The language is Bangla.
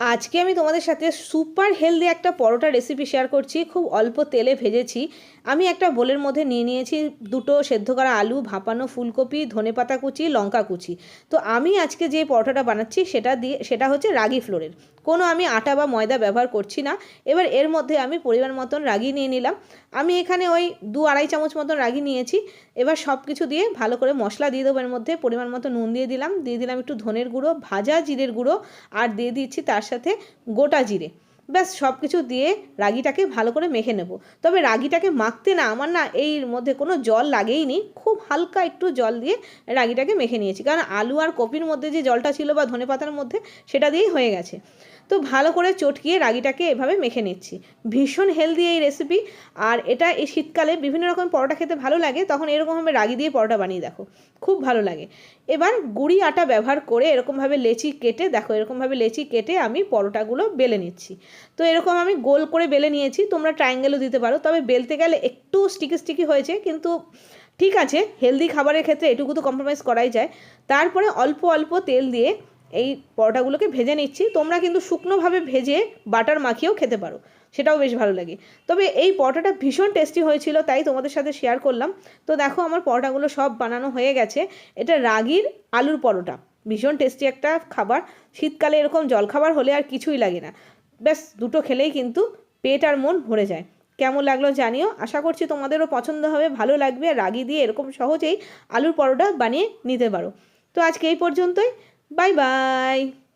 আজকে আমি তোমাদের সাথে সুপার হেলদি একটা পরোটা রেসিপি শেয়ার করছি, খুব অল্প তেলে ভেজেছি। আমি একটা বোলের মধ্যে নিয়ে নিয়েছি দুটো সেদ্ধ করা আলু, ভাপানো ফুলকপি ধনেপাতা কুচি, লঙ্কা কুচি। তো আমি আজকে যে পরোটাটা বানাচ্ছি সেটা দিয়ে, সেটা হচ্ছে রাগি ফ্লোরের। কোনো আমি আটা বা ময়দা ব্যবহার করছি না। এবার এর মধ্যে আমি পরিমাণ মতন রাগি নিয়ে নিলাম। আমি এখানে ওই দু আড়াই চামচ মতন রাগি নিয়েছি। এবার সব কিছু দিয়ে ভালো করে মশলা দিয়ে দেবো এর মধ্যে, পরিমাণ মতো নুন দিয়ে দিলাম। দিয়ে দিলাম একটু ধনের গুঁড়ো, ভাজা জিরের গুঁড়ো, আর দিয়ে দিচ্ছি তার সাথে গোটা জিরে। ব্যাস সব কিছু দিয়ে রাগিটাকে ভালো করে মেখে নেব। তবে রাগিটাকে মাখতে না, আমার না এই মধ্যে কোনো জল লাগেইনি খুব হালকা একটু জল দিয়ে রাগিটাকে মেখে নিয়েছি। কারণ আলু আর কপির মধ্যে যে জলটা ছিল বা ধনে পাতার মধ্যে সেটা দিয়েই হয়ে গেছে। তো ভালো করে চটকিয়ে রাগিটাকে এভাবে মেখে নিচ্ছি। ভীষণ হেলদি এই রেসিপি আর এটা এই শীতকালে বিভিন্ন রকম পরোটা খেতে ভালো লাগে, তখন এরকমভাবে রাগি দিয়ে পরোটা বানিয়ে দেখো। খুব ভালো লাগে। এবার গুড়ি আটা ব্যবহার করে এরকমভাবে লেচি কেটে, দেখো এরকমভাবে লেচি কেটে আমি পরোটাগুলো বেলে নিচ্ছি। তো এরকম আমি গোল করে বেলে নিয়েছি, তোমরা ট্রায়াঙ্গেলও দিতে পারো। তবে বেলতে গেলে একটু স্টিকি স্টিকি হয়েছে, কিন্তু ঠিক আছে হেলদি খাবারের ক্ষেত্রে এটুকু তো কম্প্রোমাইজ করাই যায়। তারপরে অল্প অল্প তেল দিয়ে এই পরোটাগুলোকে ভেজে নিচ্ছি। তোমরা কিন্তু শুকনোভাবে ভেজে বাটার মাখিয়েও খেতে পারো, সেটাও বেশ ভালো লাগে। তবে এই পরোটাটা ভীষণ টেস্টি হয়েছিল, তাই তোমাদের সাথে শেয়ার করলাম। তো দেখো, আমার পরোটাগুলো সব বানানো হয়ে গেছে। এটা রাগির আলুর পরোটা, ভীষণ টেস্টি একটা খাবার। শীতকালে এরকম জলখাবার হলে আর কিছুই লাগে না। ব্যাস, দুটো খেলেই কিন্তু পেট আর মন ভরে যায়। কেমন লাগল জানিও। আশা করছি তোমাদেরও পছন্দ হবে, ভালো লাগবে, আর রাগি দিয়ে এরকম সহজেই আলুর পরোটা বানিয়ে নিতে পারো। তো আজকে এই পর্যন্তই। Bye bye.